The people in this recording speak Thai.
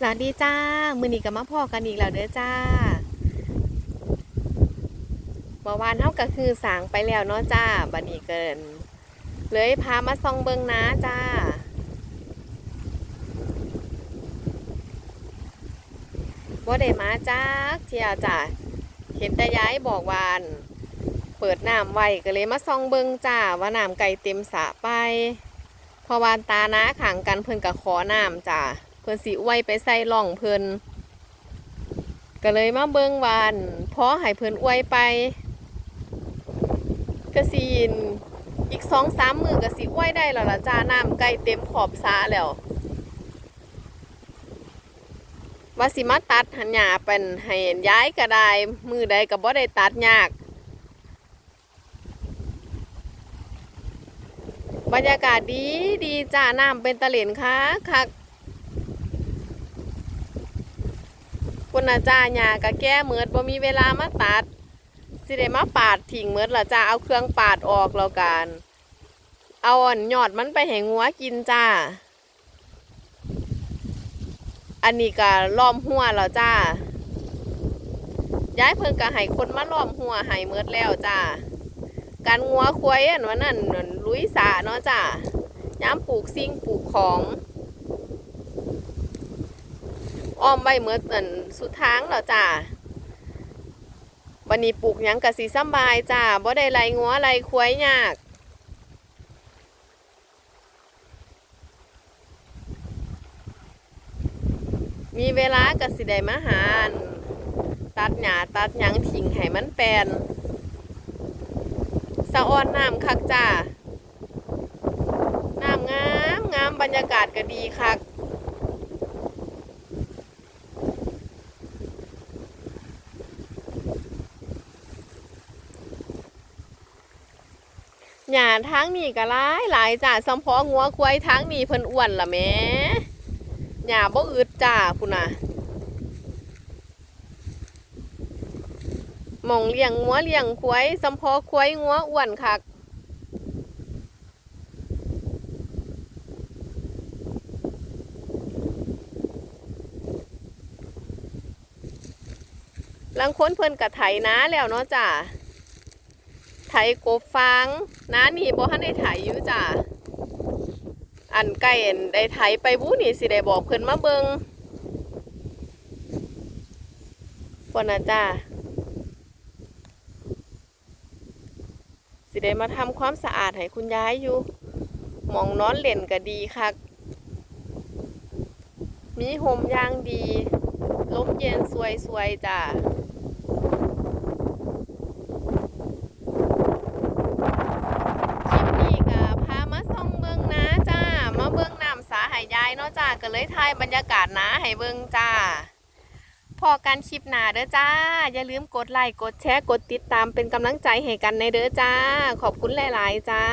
สวัสดีจ้า มือนี้ก็มาพอกันอีกแล้วเด้อจ้าเมื่อวานเท่าก็คือสางไปแล้วเนาะจ้า บัดนี้เกิน เลยพามาส่องเบิงนะจ้า ว่าได้มาจ้าเที่ยวจ้า เห็นแต่ย้ายบอกวาน เปิดน้ำไว้ก็เลยมาส่องเบิงจ้า ว่าน้ำไก่เต็มสะไป พอวานตานะขังกันเพิ่นก็ขอน้ำจ้า เพิ่นสิอวยไปใส่ล่องเพิ่นก็เลยมาเบิ่งวานพอให้เพิ่นอวยไปก็สิอีกสองสามมือก็สิอวยได้แล้วล่ะจ้าน้ำใกล้เต็มขอบสระแล้วว่าสิมาตัดหันหญ้าเป็นให้ย้ายก็ได้มือใดก็บ่ได้ตัดยากบรรยากาศดีดีจ้าน้ำเป็นตะเหลนค่ะคัก คุณอาจารย์ยากะแก้เมิดบ่มีเวลามาตัดสิได้มาปาดทิ้งเมิดละจ้าเอาเครื่องปาดออกแล้วกันเอาอ่อนยอดมันไปให้งัวกินจ้า อันนี้ก็ล้อมหัวแล้วจ้า ย้ายเพิ่งก็ให้คนมาล้อมหัวให้เมิดแล้วจ้า การงัวควายอันวันนั้นนั่นลุยสาเนาะจ้าย้ำปลูกซิ่งปลูกของ อ้อมไว้เมื่ออันสุดทางแล้วจ้าวันนี้ปลูกหยังกะสีสำบายจ้าบ่ได้ไรงัวไรควายยากมีเวลากะสิได้มาหานตัดหญ้าตัดหยังทิ้งให้มันแปลนสะออนน้ำคักจ้าน้ำงามงามบรรยากาศก็ดีคัก หญ้าทางนี้ก็หลายหลายจ้าสำพองัวควายทางนี้เพิ่นอ้วนละแม่หญ้าบ่อึดจ้าพุ่นน่ะมองเลี้ยงงัวเลี้ยงควายสำพอควายงัวอ้วนคักลังค้นเพิ่นกะไถนาแล้วเนาะจ้า ไถกบฟางน้านี่บ่ทันได้ไถอยู่จ้ะอันไก่อันได้ไถไปบู้นี่สิได้บอกเพิ่นมาเบิงพนนะจ้าสิได้มาทำความสะอาดให้คุณยายอยู่มองนอนเล่นก็ดีคักมีโฮมยางดีลมเย็นสวยๆจ้า คลิปนี้ก็พามาส่องเบิงนะจ้า มาเบิงน้ำสายเนาะจ้าก็เลยถ่ายบรรยากาศนะให้เบิงจ้าพอกันคลิปหนาเด้อจ้า อย่าลืมกดไลค์กดแชร์กดติดตามเป็นกำลังใจให้กันในเด้อจ้า ขอบคุณหลาย ๆ จ้า